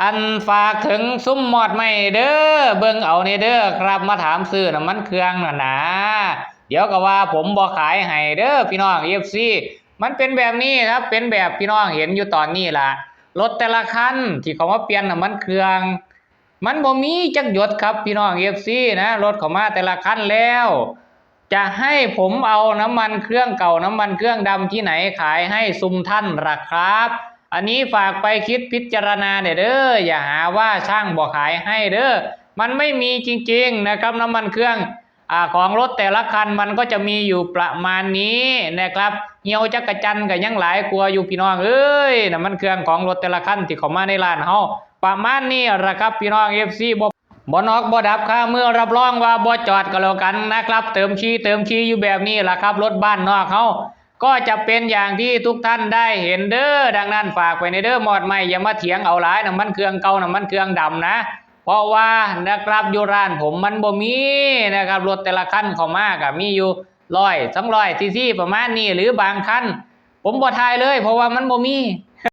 อันฝากถึงซุ้มหมอดไม่เด้อเบิ่งเอาในเด้อครับมาถามซื้อน้ำมันเครื่องน่ะนะเดี๋ยวก็ว่าผมบ่ขายให้เด้อพี่น้อง FC มันเป็นแบบนี้ครับเป็นแบบพี่น้องเห็นอยู่ตอนนี้ล่ะรถแต่ละคันที่เขามาเปลี่ยนน้ำมันเครื่อง มันบ่มีจักหยดครับพี่น้อง FC นะรถเขามาแต่ละคันแล้ว จะให้ผมเอาน้ำมันเครื่องเก่าน้ำมันเครื่องดำที่ไหนขายให้ซุมท่านล่ะครับ อันนี้ฝากไปคิดพิจารณาเด้ออย่าหาว่าช่างบ่ขายให้เด้อมันไม่มีจริงๆนะครับน้ำมันเครื่องอของรถแต่ละคันมันก็จะมีอยู่ประมาณนี้นะครับเหี่ยวจักรจันทร์ก็ยังหลายกลัวอยู่พี่น้องเอ้ยน้ำมันเครื่องของรถแต่ละคันที่เขามาในร้านเฮาประมาณนี้ละครับพี่น้อง FC บ่บ่นอกบ่ดับค่าเมื่อรับรองว่าบ่จอดก็แล้วกันนะครับ เติมชีเติมชีอยู่แบบนี้ล่ะครับ รถบ้านนอกเฮา ก็จะเป็นอย่างที่ทุกท่านได้เห็นเด้อดังนั้นฝากไปในเด้อหมอดใหม่อย่ามาเถียงเอาหลายน้ำมันเครื่องเก่าน้ำมันเครื่องดำนะ เพราะว่านะครับอยู่ร้านผมมันบ่มีนะครับรถแต่ละคันเขามาก็มีอยู่ร้อยสองร้อยซีซีประมาณนี้หรือบางคันผมบ่ทายเลย เพราะว่ามันบ่มี